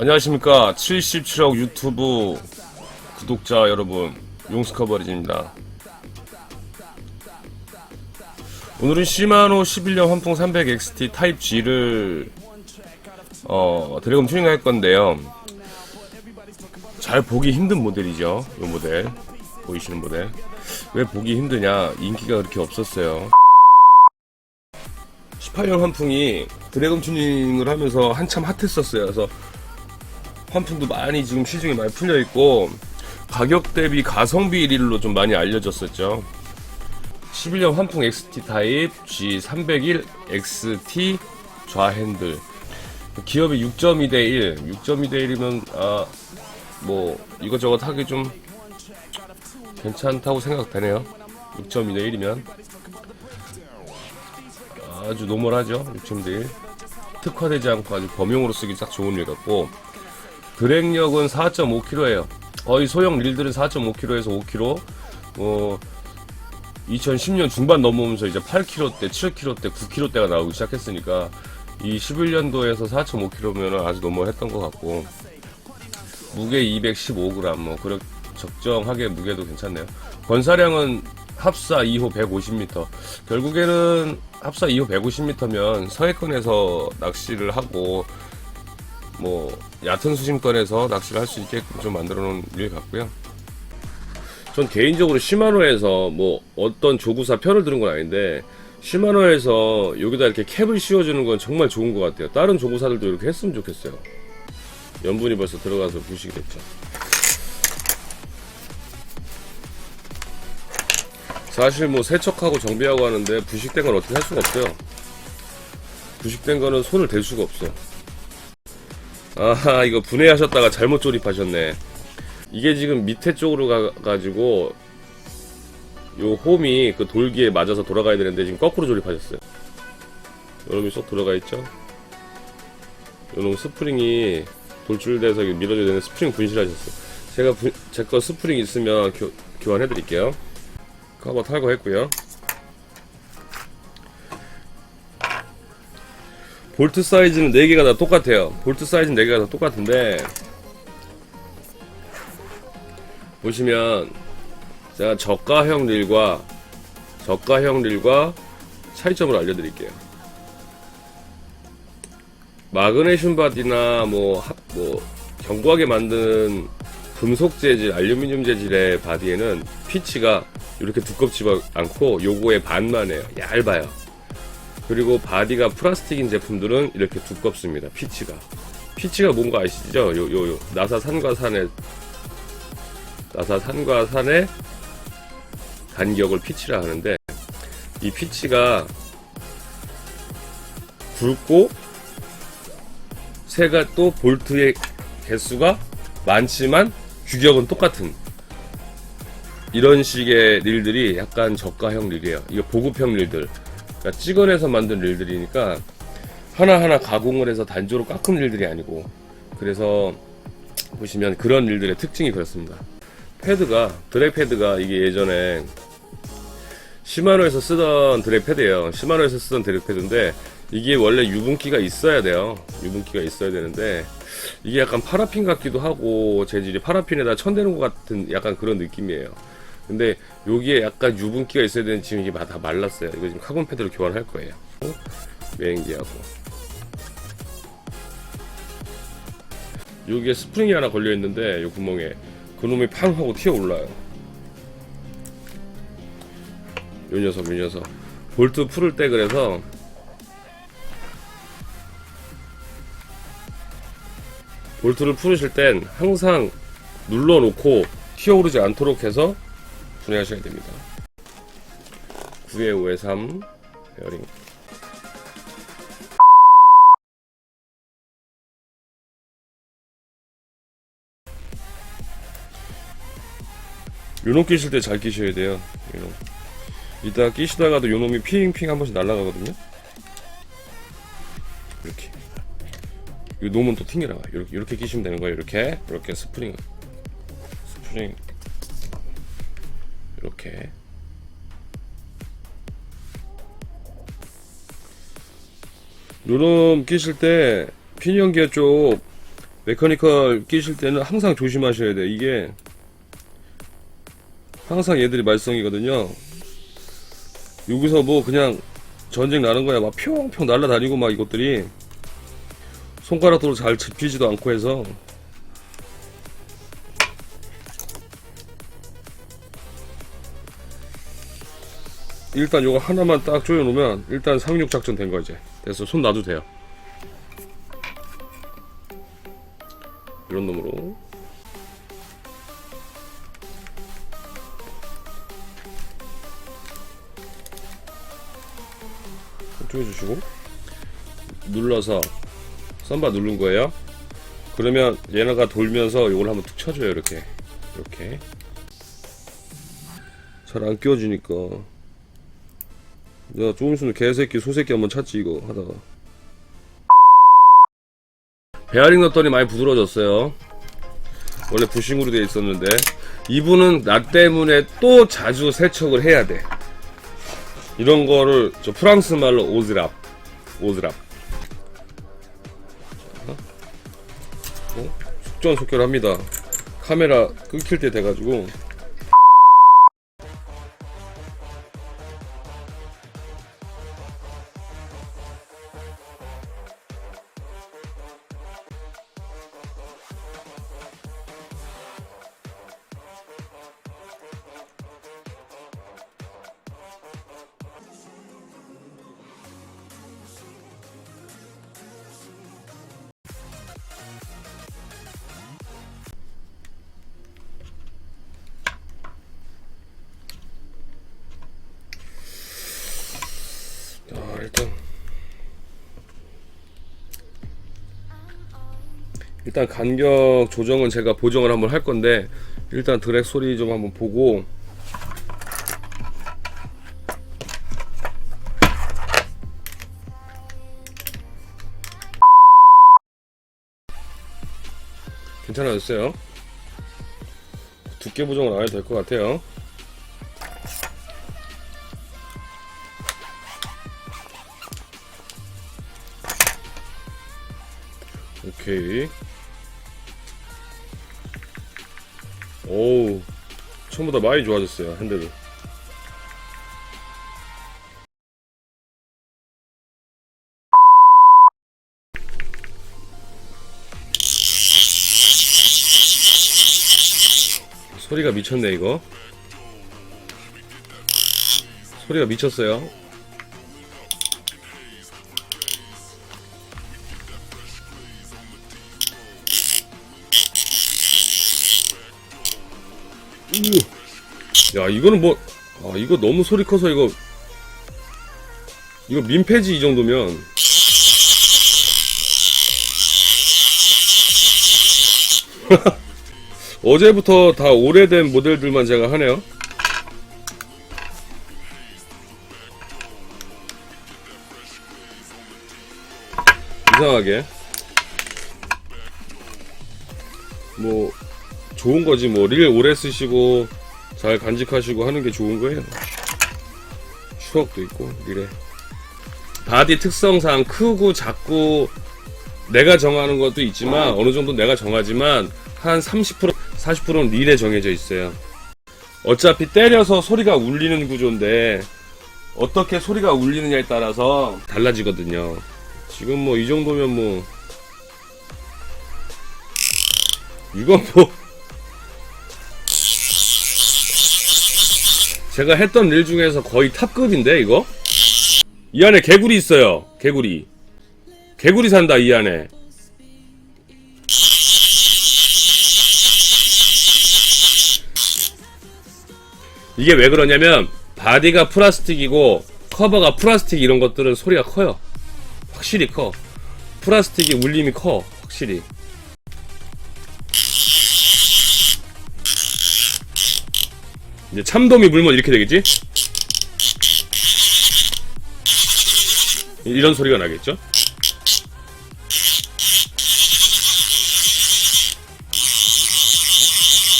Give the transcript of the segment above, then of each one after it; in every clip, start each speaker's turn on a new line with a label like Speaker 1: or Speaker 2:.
Speaker 1: 안녕하십니까. 77억 유튜브 구독자 여러분 용스커버리지입니다. 오늘은 시마노 11년 환풍 300XT 타입 G를 어, 드래곤 튜닝 할 건데요. 잘 보기 힘든 모델이죠 이 모델. 보이시는 모델. 왜 보기 힘드냐? 인기가 그렇게 없었어요. 18년 환풍이 드래곤 튜닝을 하면서 한참 핫했었어요. 그래서 환풍도 많이 지금 시중에 많이 풀려 있고 가격 대비 가성비 1위로 좀 많이 알려졌었죠. 11년 환풍 XT 타입 G301 XT 좌핸들 기업이 6.2 대 1, 6.2 대 1이면 아 뭐 이것저것 하기 좀 괜찮다고 생각되네요. 6.2 대 1이면 아주 노멀하죠. 6.2 대 1 특화되지 않고 아주 범용으로 쓰기 딱 좋은 일 같고 드랙력은 4.5kg예요. 거의 소형 릴들은 4.5kg에서 5kg. 어 2010년 중반 넘어오면서 이제 8kg대, 7kg대, 9kg대가 나오기 시작했으니까 이 11년도에서 4.5kg면 아주 너무했던 것 같고 무게 215g 뭐 그렇 적정하게 무게도 괜찮네요. 건사량은 합사 2호 150m. 결국에는 합사 2호 150m면 서해권에서 낚시를 하고 뭐 얕은 수심권에서 낚시를 할 수 있게끔 좀 만들어 놓은 일 같고요. 전 개인적으로 시마노에서 뭐 어떤 조구사 편을 들은 건 아닌데 시마노에서 여기다 이렇게 캡을 씌워주는 건 정말 좋은 것 같아요. 다른 조구사들도 이렇게 했으면 좋겠어요. 염분이 벌써 들어가서 부식이 됐죠. 사실 뭐 세척하고 정비하고 하는데 부식된 건 어떻게 할 수가 없어요. 부식된 거는 손을 댈 수가 없어. 아하 이거 분해하셨다가 잘못 조립하셨네. 이게 지금 밑에 쪽으로 가, 가지고 요 홈이 그 돌기에 맞아서 돌아가야 되는데 지금 거꾸로 조립하셨어요. 요놈이 쏙 들어가 있죠? 요놈 스프링이 돌출돼서 밀어줘야 되는 스프링 분실하셨어요. 제가 제 거 스프링 있으면 교, 교환해 드릴게요. 커버 탈거했고요 볼트 사이즈는 4개가 다 똑같아요. 볼트 사이즈는 4개가 다 똑같은데 보시면 제가 저가형 릴과 저가형 릴과 차이점을 알려드릴게요. 마그네슘 바디나 뭐, 하- 뭐 견고하게 만든 금속 재질, 알루미늄 재질의 바디에는 피치가 이렇게 두껍지 않고 요거의 반만 해요. 얇아요. 그리고 바디가 플라스틱인 제품들은 이렇게 두껍습니다. 피치가. 피치가 뭔가 아시죠? 요, 요, 요. 나사 산과 산의, 나사 산과 산의 간격을 피치라 하는데, 이 피치가 굵고, 새가 또 볼트의 개수가 많지만 규격은 똑같은 이런 식의 릴들이 약간 저가형 릴이에요. 이거 보급형 릴들. 그러니까 찍어내서 만든 릴들이니까 하나하나 가공을 해서 단조로 깎은 릴들이 아니고 그래서 보시면 그런 릴들의 특징이 그렇습니다. 패드가 드랙 패드가 이게 예전에 시마노에서 쓰던 드랙 패드예요. 시마노에서 쓰던 드랙 패드인데 이게 원래 유분기가 있어야 돼요. 유분기가 있어야 되는데 이게 약간 파라핀 같기도 하고 재질이 파라핀에다 천대는 것 같은 약간 그런 느낌이에요. 근데 여기에 약간 유분기가 있어야 되는 지금 이게 다 말랐어요. 이거 지금 카본 패드로 교환할 거예요. 메인기하고 여기에 스프링이 하나 걸려 있는데 이 구멍에 그놈이 팡 하고 튀어 올라요. 요 녀석, 요 녀석. 볼트 풀을 때 그래서 볼트를 풀으실 땐 항상 눌러놓고 튀어오르지 않도록 해서 분해하셔야 됩니다. 9에 5에 3 베어링 요놈 끼실 때 잘 끼셔야 돼요. 요놈. 이따 끼시다가도 요놈이 핑핑 한 번씩 날아가거든요. 이렇게. 이 놈은 또 튕겨나가. 이렇게 이렇게 끼시면 되는 거예요. 이렇게 이렇게 스프링 스프링 이렇게 요놈 끼실 때 피니언 기어 쪽 메커니컬 끼실 때는 항상 조심하셔야 돼. 이게 항상 얘들이 말썽이거든요. 여기서 뭐 그냥 전쟁 나는 거야. 막 평평 날아다니고 막 이것들이 손가락으로 잘 집히지도 않고 해서 일단 요거 하나만 딱 조여놓으면 일단 상륙 작전 된 거 이제. 됐어. 손 놔도 돼요. 이런 놈으로. 조여주시고. 눌러서 썬바 누른 거예요. 그러면 얘네가 돌면서 이걸 한번 툭 쳐줘요 이렇게. 이렇게. 잘 안 끼워지니까 내가 조금 있으면 개새끼 소새끼 한번 찾지 이거 하다가. 베어링 넣었더니 많이 부드러워졌어요. 원래 부싱으로 되어 있었는데. 이분은 나 때문에 또 자주 세척을 해야 돼. 이런 거를 저 프랑스 말로 오즈랍. 오즈랍. 자, 어? 속전속결합니다. 카메라 끊길 때 돼가지고 일단 간격 조정은 제가 보정을 한번 할 건데 일단 드랙 소리 좀 한번 보고. 괜찮아졌어요? 두께 보정을 안 해도 될 것 같아요. 오케이. 오우. 처음보다 많이 좋아졌어요, 핸들이. 소리가 미쳤네, 이거. 소리가 미쳤어요. 야 이거는 뭐 아, 이거 너무 소리 커서 이거 이거 민폐지 이 정도면. 어제부터 다 오래된 모델들만 제가 하네요. 이상하게. 뭐 좋은 거지 뭐 릴 오래 쓰시고 잘 간직하시고 하는 게 좋은 거예요. 추억도 있고 릴에 바디 특성상 크고 작고 내가 정하는 것도 있지만 어느 정도 내가 정하지만 한 30% 40%는 릴에 정해져 있어요. 어차피 때려서 소리가 울리는 구조인데 어떻게 소리가 울리느냐에 따라서 달라지거든요. 지금 뭐 이 정도면 뭐 이건 뭐 제가 했던 일 중에서 거의 탑급인데 이거? 이 안에 개구리 있어요 개구리. 개구리 산다 이 안에. 이게 왜 그러냐면 바디가 플라스틱이고 커버가 플라스틱 이런 것들은 소리가 커요. 확실히 커. 플라스틱이 울림이 커 확실히 이제 참돔이 물면 이렇게 되겠지? 이런 소리가 나겠죠?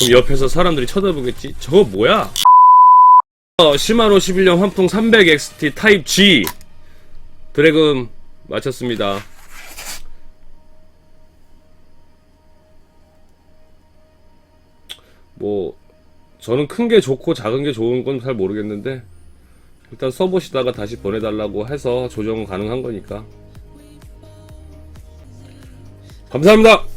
Speaker 1: 그럼 옆에서 사람들이 쳐다보겠지? 저거 뭐야? 어, 시마노 11년 환풍 300XT 타입 G 드래금 마쳤습니다. 뭐 저는 큰 게 좋고 작은 게 좋은 건 잘 모르겠는데 일단 써보시다가 다시 보내달라고 해서 조정 가능한 거니까 감사합니다.